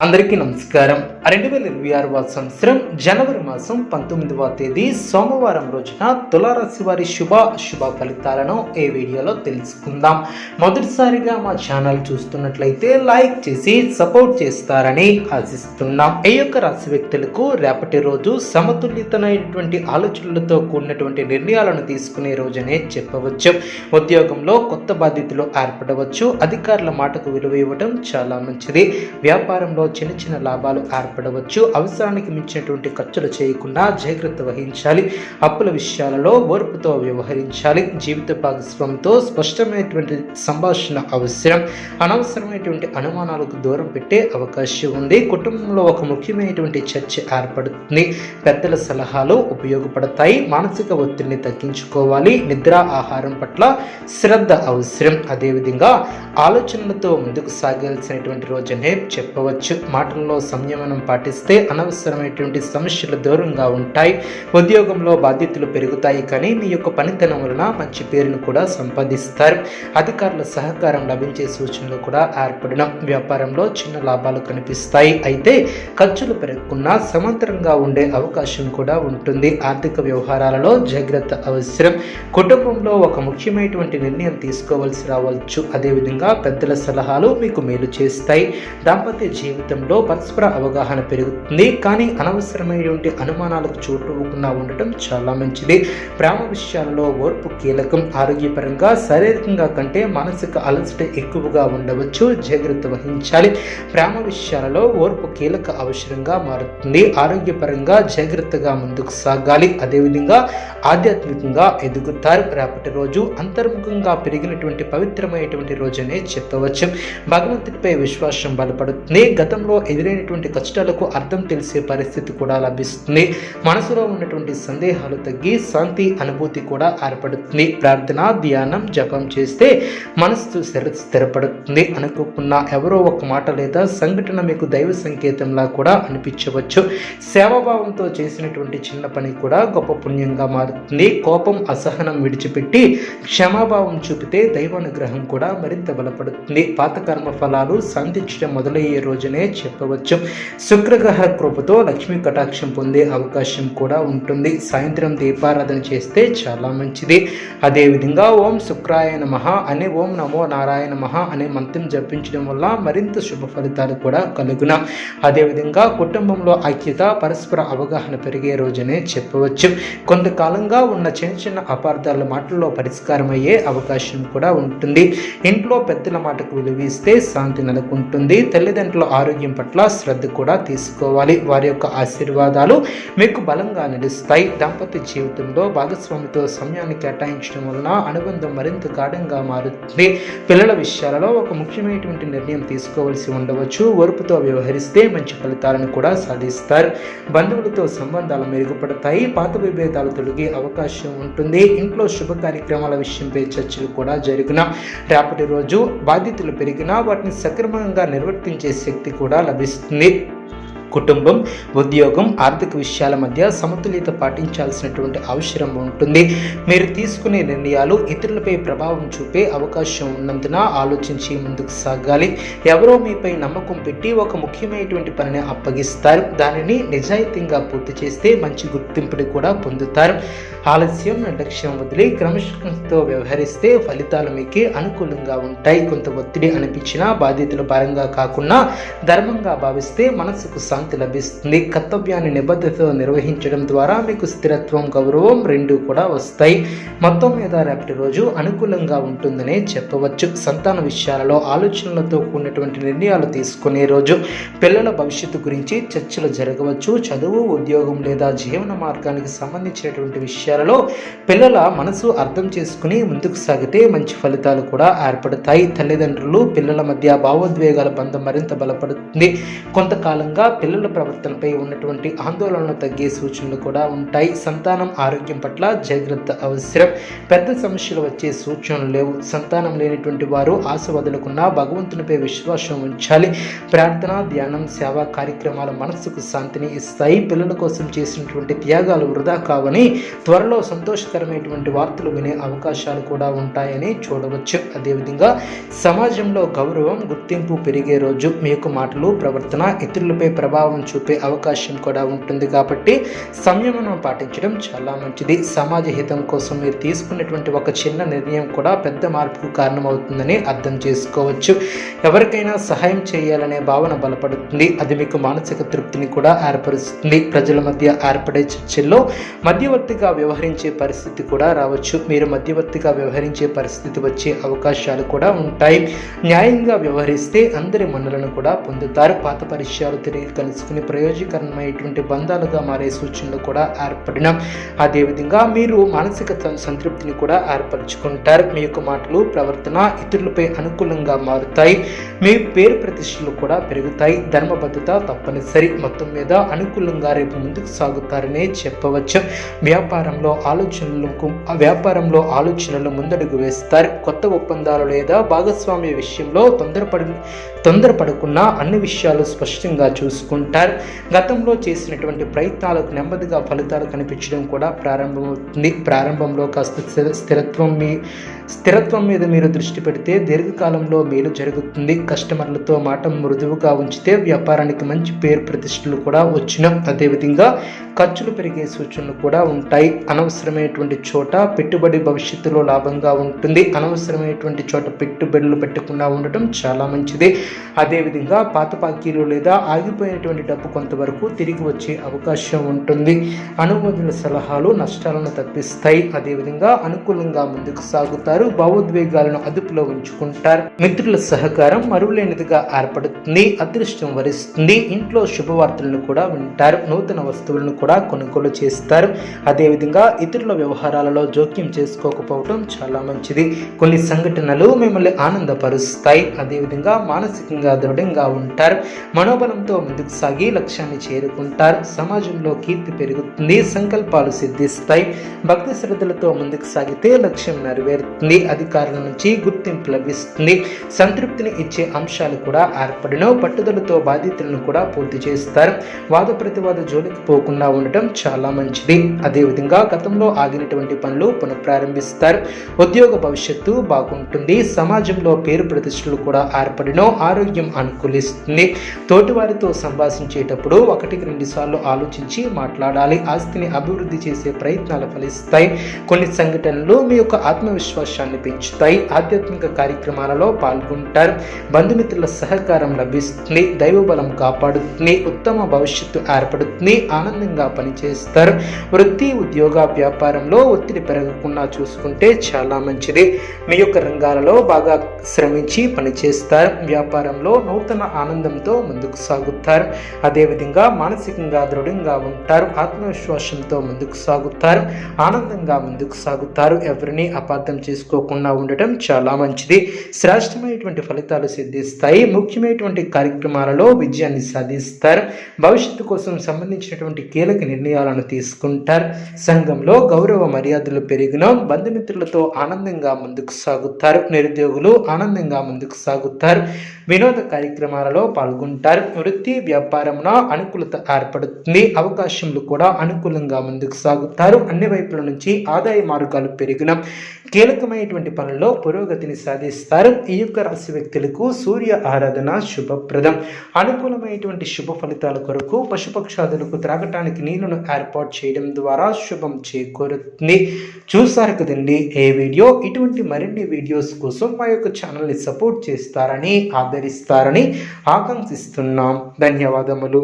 అందరికీ నమస్కారం. రెండు వేల ఇరవై ఆరవ సంవత్సరం జనవరి మాసం పంతొమ్మిదవ తేదీ సోమవారం రోజున తులారాశి వారి శుభ శుభ ఫలితాలను ఈ వీడియోలో తెలుసుకుందాం. మొదటిసారిగా మా ఛానల్ చూస్తున్నట్లయితే లైక్ చేసి సపోర్ట్ చేస్తారని ఆశిస్తున్నాం. ఈ యొక్క రాశి వ్యక్తులకు రేపటి రోజు సమతుల్యతమైనటువంటి ఆలోచనలతో కూడినటువంటి నిర్ణయాలను తీసుకునే రోజనే చెప్పవచ్చు. ఉద్యోగంలో కొత్త బాధ్యతలు ఏర్పడవచ్చు. అధికారుల మాటకు విలువ ఇవ్వడం చాలా మంచిది. వ్యాపారంలో చిన్న చిన్న లాభాలు ఏర్పడవచ్చు అవసరానికి మించినటువంటి ఖర్చులు చేయకుండా జాగ్రత్త వహించాలి. అప్పుల విషయాలలో ఓర్పుతో వ్యవహరించాలి. జీవిత భాగస్వామితో స్పష్టమైనటువంటి సంభాషణ అవసరం. అనవసరమైనటువంటి అనుమానాలకు దూరం పెట్టే అవకాశం ఉంది. కుటుంబంలో ఒక ముఖ్యమైనటువంటి చర్చ ఏర్పడుతుంది. పెద్దల సలహాలు ఉపయోగపడతాయి. మానసిక ఒత్తిడిని తగ్గించుకోవాలి. నిద్ర ఆహారం పట్ల శ్రద్ధ అవసరం. అదేవిధంగా ఆలోచనలతో ముందుకు సాగాల్సినటువంటి రోజనే చెప్పవచ్చు. మాటల్లో సంయమనం పాటిస్తే అనవసరమైనటువంటి సమస్యలు దూరంగా ఉంటాయి. ఉద్యోగంలో బాధ్యతలు పెరుగుతాయి కానీ మీ యొక్క పనితనం వలన మంచి పేరును కూడా సంపాదిస్తారు. అధికారుల సహకారం లభించే సూచనలు కూడా ఏర్పడిన వ్యాపారంలో చిన్న లాభాలు కనిపిస్తాయి. అయితే ఖర్చులు పెరగకుండా సమాంతరంగా ఉండే అవకాశం కూడా ఉంటుంది. ఆర్థిక వ్యవహారాలలో జాగ్రత్త అవసరం. కుటుంబంలో ఒక ముఖ్యమైనటువంటి నిర్ణయం తీసుకోవాల్సి రావచ్చు. అదేవిధంగా పెద్దల సలహాలు మీకు మేలు చేస్తాయి. దాంపత్య జీవితంలో పరస్పర అవగాహన పెరుగుతుంది. కానీ అనవసరమైనటువంటి అనుమానాలకు చోటు ఇవ్వకుండా ఉండటం చాలా మంచిది. ప్రేమ విషయాలలో ఓర్పు కీలకం. ఆరోగ్యపరంగా శారీరకంగా కంటే మానసిక అలసట ఎక్కువగా ఉండవచ్చు. జాగ్రత్త వహించాలి. ప్రేమ విషయాలలో ఓర్పు కీలక అవసరంగా మారుతుంది. ఆరోగ్యపరంగా జాగ్రత్తగా ముందుకు సాగాలి. అదేవిధంగా ఆధ్యాత్మికంగా ఎదుగుతారు. రేపటి రోజు అంతర్ముఖంగా పెరిగినటువంటి పవిత్రమైనటువంటి రోజనే చెప్పవచ్చు. భగవంతుడిపై విశ్వాసం బలపడుతుంది. గతంలో ఎదురైనటువంటి కష్టాలకు అర్థం తెలిసే పరిస్థితి కూడా లభిస్తుంది. మనసులో ఉన్నటువంటి సందేహాలు తగ్గి శాంతి అనుభూతి కూడా ఏర్పడుతుంది. ప్రార్థన ధ్యానం జపం చేస్తే మనస్సు స్థిర స్థిరపడుతుంది. అనుకోకున్న ఎవరో ఒక మాట లేదా సంఘటన మీకు దైవ సంకేతంలా కూడా అనిపించవచ్చు. సేవాభావంతో చేసినటువంటి చిన్న పని కూడా గొప్ప పుణ్యంగా మారుతుంది. కోపం అసహనం విడిచిపెట్టి క్షమాభావం చూపితే దైవానుగ్రహం కూడా మరింత బలపడుతుంది. పాత కర్మ ఫలాలు శాంతించడం మొదలయ్యే రోజునే చెప్పవచ్చు. శుక్రగ్రహ కృపతో లక్ష్మీ కటాక్షం పొందే అవకాశం కూడా ఉంటుంది. సాయంత్రం దీపారాధన చేస్తే చాలా మంచిది. అదేవిధంగా ఓం శుక్రాయ నమః అనే ఓం నమో నారాయణ మహ అనే మంత్రం జపించడం వల్ల మరింత శుభ ఫలితాలు కూడా కలుగున. అదేవిధంగా కుటుంబంలో ఐక్యత పరస్పర అవగాహన పెరిగే రోజునే చెప్పవచ్చు. కొంతకాలంగా ఉన్న చిన్న చిన్న అపార్థాల మాటల్లో పరిష్కారం అయ్యే అవకాశం కూడా ఉంటుంది. ఇంట్లో పెద్దల మాటకు విలువిస్తే శాంతి నెలకొంటుంది. తల్లిదండ్రుల ఆరోగ్యం పట్ల శ్రద్ధ కూడా తీసుకోవాలి. వారి యొక్క ఆశీర్వాదాలు మీకు బలంగా నిలుస్తాయి. దాంపత్య జీవితంలో భాగస్వామితో సమయాన్ని కేటాయించడం వలన అనుబంధం మరింత గాఢంగా మారుతుంది. పిల్లల విషయాలలో ఒక ముఖ్యమైనటువంటి నిర్ణయం తీసుకోవాల్సి ఉండవచ్చు. ఓర్పుతో వ్యవహరిస్తే మంచి ఫలితాలను కూడా సాధిస్తారు. బంధువులతో సంబంధాలు మెరుగుపడతాయి. పాత విభేదాలు తొలగే అవకాశం ఉంటుంది. ఇంట్లో శుభ కార్యక్రమాల విషయంపై చర్చలు కూడా జరిగిన? రేపటి రోజు బాధ్యతలు పెరిగినా వాటిని సక్రమంగా నిర్వర్తించే శక్తి కూడా లభిస్తుంది. కుటుంబం ఉద్యోగం ఆర్థిక విషయాల మధ్య సమతుల్యత పాటించాల్సినటువంటి అవసరం ఉంటుంది. మీరు తీసుకునే నిర్ణయాలు ఇతరులపై ప్రభావం చూపే అవకాశం ఉన్నందున ఆలోచించి ముందుకు సాగాలి. ఎవరో మీపై నమ్మకం పెట్టి ఒక ముఖ్యమైనటువంటి పనిని అప్పగిస్తారు. దానిని నిజాయితీగా పూర్తి చేస్తే మంచి గుర్తింపుని కూడా పొందుతారు. ఆలస్యం నిర్లక్ష్యం వదిలి క్రమశిక్షణతో వ్యవహరిస్తే ఫలితాలు మీకే అనుకూలంగా ఉంటాయి. కొంత ఒత్తిడి అనిపించినా బాధ్యతలు భారంగా కాకుండా ధర్మంగా భావిస్తే మనసుకు శాంతి లభిస్తుంది. కర్తవ్యాన్ని నిబద్ధతతో నిర్వహించడం ద్వారా మీకు స్థిరత్వం గౌరవం రెండు కూడా వస్తాయి. మొత్తం మీద రేపటి రోజు అనుకూలంగా ఉంటుందనే చెప్పవచ్చు. సంతాన విషయాలలో ఆలోచనలతో కూడినటువంటి నిర్ణయాలు తీసుకునే రోజు పిల్లల భవిష్యత్తు గురించి చర్చలు జరగవచ్చు. చదువు ఉద్యోగం లేదా జీవన మార్గానికి సంబంధించినటువంటి విషయాలలో పిల్లల మనసు అర్థం చేసుకుని ముందుకు సాగితే మంచి ఫలితాలు కూడా ఏర్పడతాయి. తల్లిదండ్రులు పిల్లల మధ్య భావోద్వేగాల బంధం మరింత బలపడుతుంది. కొంతకాలంగా పిల్లల ప్రవర్తనపై ఉన్నటువంటి ఆందోళనలు తగ్గే సూచనలు కూడా ఉంటాయి. సంతానం ఆరోగ్యం పట్ల జాగ్రత్త అవసరం. పెద్ద సమస్యలు వచ్చే సూచనలు లేవు. సంతానం లేనిటువంటి వారు ఆశ వదులుకున్న భగవంతునిపై విశ్వాసం ఉంచాలి. ప్రార్థన ధ్యానం సేవా కార్యక్రమాలు మనస్సుకు శాంతిని ఇస్తాయి. పిల్లల కోసం చేసినటువంటి త్యాగాలు వృధా కావని త్వరలో సంతోషకరమైనటువంటి వార్తలు వినే అవకాశాలు కూడా ఉంటాయని చూడవచ్చు. అదేవిధంగా సమాజంలో గౌరవం గుర్తింపు పెరిగే రోజు. మీ యొక్క మాటలు ప్రవర్తన ఇతరులపై ప్రభావం చూపే అవకాశం కూడా ఉంటుంది కాబట్టి సంయమనం పాటించడం చాలా మంచిది. సమాజ హితం కోసం మీరు తీసుకున్నటువంటి ఒక చిన్న నిర్ణయం కూడా పెద్ద మార్పుకు కారణమవుతుందని అర్థం చేసుకోవచ్చు. ఎవరికైనా సహాయం చేయాలనే భావన బలపడుతుంది. అది మీకు మానసిక తృప్తిని కూడా ఏర్పరుస్తుంది. ప్రజల మధ్య ఏర్పడే చర్చల్లో మధ్యవర్తిగా వ్యవహరించే పరిస్థితి కూడా రావచ్చు. మీరు మధ్యవర్తిగా వ్యవహరించే పరిస్థితి వచ్చే అవకాశాలు కూడా ఉంటాయి. న్యాయంగా వ్యవహరిస్తే అందరి మన్నులను కూడా పొందుతారు. పాత పరిచయాలు తిరిగి కలుసుకుని ప్రయోజకరమైనటువంటి బంధాలుగా మారే సూచనలు కూడా ఏర్పడిన అదేవిధంగా మీరు మానసిక సంతృప్తిని కూడా ఏర్పరచుకుంటారు. మీ యొక్క మాటలు ప్రవర్తన ఇతరులపై అనుకూలంగా మారుతాయి. మీ పేరు ప్రతిష్టలు కూడా పెరుగుతాయి. ధర్మబద్ధత తప్పనిసరి. మొత్తం మీద అనుకూలంగా రేపు ముందుకు సాగుతారనే చెప్పవచ్చు. వ్యాపారంలో ఆలోచనలకు వ్యాపారంలో ఆలోచనలు ముందడుగు వేస్తారు. కొత్త ఒప్పందాలు లేదా భాగస్వామ్య విషయంలో తొందరపడి తొందరపడకుండా అన్ని విషయాలు స్పష్టంగా చూసుకుంటారు. గతంలో చేసినటువంటి ప్రయత్నాలకు నెమ్మదిగా ఫలితాలు కనిపించడం కూడా ప్రారంభమవుతుంది. ప్రారంభంలో కాస్త స్థిర స్థిరత్వం మీ స్థిరత్వం మీద మీరు దృష్టి పెడితే దీర్ఘకాలంలో మేలు జరుగుతుంది. కస్టమర్లతో మాట మృదువుగా ఉంచితే వ్యాపారానికి మంచి పేరు ప్రతిష్టలు కూడా వచ్చిన అదేవిధంగా ఖర్చులు పెరిగే సూచనలు కూడా ఉంటాయి. అనవసరమైనటువంటి చోట పెట్టుబడి భవిష్యత్తులో లాభంగా ఉంటుంది. అనవసరమైనటువంటి చోట పెట్టుబడులు పెట్టకుండా ఉండటం చాలా మంచిది. అదేవిధంగా పాత బాకీలు లేదా ఆగిపోయినటువంటి డబ్బు కొంతవరకు తిరిగి వచ్చే అవకాశం ఉంటుంది. అనుమతుల సలహాలు నష్టాలను తప్పిస్తాయి. అదేవిధంగా అనుకూలంగా ముందుకు సాగుతారు భావోద్వేగాలను అదుపులో ఉంచుకుంటారు. మిత్రుల సహకారం మరువులేనిదిగా ఏర్పడుతుంది. అదృష్టం వరిస్తుంది. ఇంట్లో శుభవార్తలను కూడా వింటారు. నూతన వస్తువులను కూడా కొనుగోలు చేస్తారు. అదేవిధంగా ఇతరుల వ్యవహారాలలో జోక్యం చేసుకోకపోవడం చాలా మంచిది. కొన్ని సంఘటనలు మిమ్మల్ని ఆనందపరుస్తాయి. అదేవిధంగా మానసికంగా దృఢంగా ఉంటారు. మనోబలంతో ముందుకు సాగి లక్ష్యాన్ని చేరుకుంటారు. సమాజంలో కీర్తి పెరుగుతుంది. సంకల్పాలు సిద్ధిస్తాయి. భక్తి శ్రద్ధలతో ముందుకు సాగితే లక్ష్యం నెరవేరుతుంది. అధికారుల నుంచి గుర్తింపు లభిస్తుంది. సంతృప్తిని ఇచ్చే అంశాలు కూడా ఏర్పడిన పట్టుదలతో బాధ్యతలను కూడా పూర్తి చేస్తారు. వాద ప్రతివాద జోలికి పోకుండా ఉండటం చాలా మంచిది. అదేవిధంగా గతంలో ఆగినటువంటి పనులు పునఃప్రారంభిస్తారు. ఉద్యోగ భవిష్యత్తు బాగుంటుంది. సమాజంలో పేరు ప్రతిష్టలు కూడా ఏర్పడిన ఆరోగ్యం అనుకూలిస్తుంది. తోటివారితో సంభాషించేటప్పుడు ఒకటికి రెండు సార్లు ఆలోచించి మాట్లాడాలి. ఆస్తిని అభివృద్ధి చేసే ప్రయత్నాలు ఫలిస్తాయి. కొన్ని సంఘటనలు మీ యొక్క ఆత్మవిశ్వాసాన్ని పెంచుతాయి. ఆధ్యాత్మిక కార్యక్రమాలలో పాల్గొంటారు. బంధుమిత్రుల సహకారం లభిస్తుంది. దైవబలం కాపాడుతుంది. ఉత్తమ భవిష్యత్తు ఏర్పడుతుంది. ఆనందంగా పనిచేస్తారు. వృత్తి ఉద్యోగ వ్యాపారంలో ఒత్తిడి పెరగకుండా చూసుకుంటే చాలా మంచిది. మీ యొక్క రంగాలలో బాగా శ్రమించి పనిచేస్తారు. వ్యాపారంలో నూతన ఆనందంతో ముందుకు సాగుతారు. అదేవిధంగా మానసికంగా దృఢంగా ఉంటారు. ఆత్మవిశ్వాసంతో ముందుకు సాగుతారు. ఆనందంగా ముందుకు సాగుతారు. ఎవరిని అపార్థం చేసుకోకుండా ఉండటం చాలా మంచిది. శ్రేష్టమైనటువంటి ఫలితాలు సిద్ధిస్తాయి. ముఖ్యమైనటువంటి కార్యక్రమాలలో విజయాన్ని సాధిస్తారు. భవిష్యత్తు కోసం సంబంధించినటువంటి కీలక నిర్ణయాలను తీసుకుంటారు. సంఘంలో గౌరవ మర్యాదలు పెరిగిన బంధుమిత్రులతో ఆనందంగా ముందుకు సాగుతారు. నిరుద్యోగులు ఆనందంగా ముందుకు సాగుతారు. వినోద కార్యక్రమాలలో పాల్గొంటారు. వృత్తి వ్యాపారంలో అనుకూలత ఏర్పడుతుంది. అవకాశములు కూడా అనుకూలంగా ముందుకు సాగుతారు. అన్ని వైపుల నుంచి ఆదాయ మార్గాలు పెరిగిన కీలకమైనటువంటి పనుల్లో పురోగతిని సాధిస్తారు. ఈ యొక్క రాశి వ్యక్తులకు సూర్య ఆరాధన శుభప్రదం. అనుకూలమైనటువంటి శుభ ఫలితాల కొరకు పశుపక్షాదులకు త్రాగటానికి నీళ్ళను ఏర్పాటు చేయడం ద్వారా శుభం చేకూరుతుంది. చూసారు కదండి ఏ వీడియో? ఇటువంటి మరిన్ని వీడియోస్ కోసం మా యొక్క ఛానల్ని సపోర్ట్ చేస్తారని ఆదరిస్తారని ఆకాంక్షిస్తున్నాం. ధన్యవాదములు.